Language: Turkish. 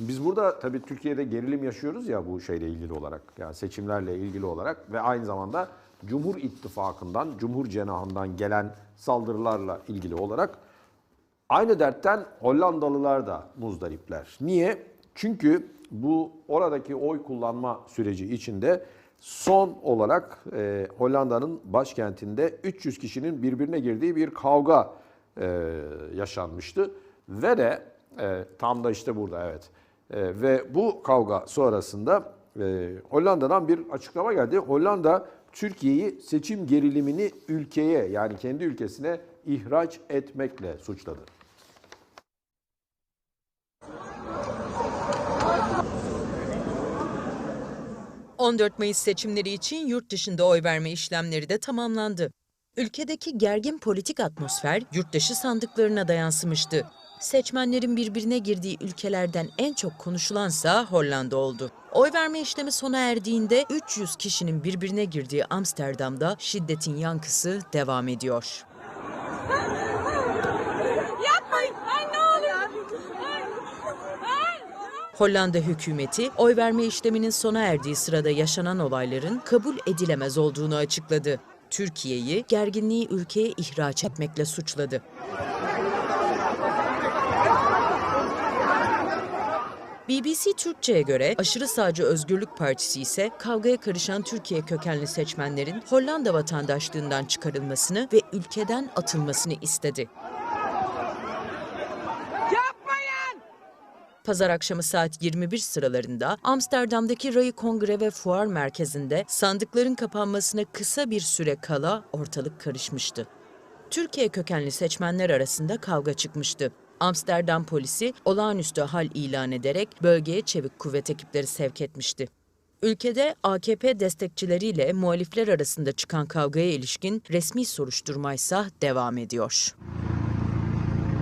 Biz burada tabii Türkiye'de gerilim yaşıyoruz ya bu şeyle ilgili olarak. Yani seçimlerle ilgili olarak ve aynı zamanda Cumhur İttifakı'ndan, Cumhur cenahından gelen saldırılarla ilgili olarak aynı dertten Hollandalılar da muzdaripler. Niye? Çünkü bu oradaki oy kullanma süreci içinde son olarak e, Hollanda'nın başkentinde 300 kişinin birbirine girdiği bir kavga e, yaşanmıştı. Ve de e, tam da işte burada evet. E, ve bu kavga sonrasında e, Hollanda'dan bir açıklama geldi. Hollanda Türkiye'yi seçim gerilimini ülkeye yani kendi ülkesine ihraç etmekle suçladı. – 14 Mayıs seçimleri için yurt dışında oy verme işlemleri de tamamlandı. Ülkedeki gergin politik atmosfer yurtdışı sandıklarına da yansımıştı. Seçmenlerin birbirine girdiği ülkelerden en çok konuşulansa Hollanda oldu. Oy verme işlemi sona erdiğinde 300 kişinin birbirine girdiği Amsterdam'da şiddetin yankısı devam ediyor. Hollanda hükümeti oy verme işleminin sona erdiği sırada yaşanan olayların kabul edilemez olduğunu açıkladı. Türkiye'yi gerginliği ülkeye ihraç etmekle suçladı. BBC Türkçe'ye göre aşırı sağcı Özgürlük Partisi ise kavgaya karışan Türkiye kökenli seçmenlerin Hollanda vatandaşlığından çıkarılmasını ve ülkeden atılmasını istedi. Pazar akşamı saat 21 sıralarında Amsterdam'daki Rayı Kongre ve Fuar Merkezi'nde sandıkların kapanmasına kısa bir süre kala ortalık karışmıştı. Türkiye kökenli seçmenler arasında kavga çıkmıştı. Amsterdam polisi olağanüstü hal ilan ederek bölgeye çevik kuvvet ekipleri sevk etmişti. Ülkede AKP destekçileriyle muhalifler arasında çıkan kavgaya ilişkin resmi soruşturmaysa devam ediyor.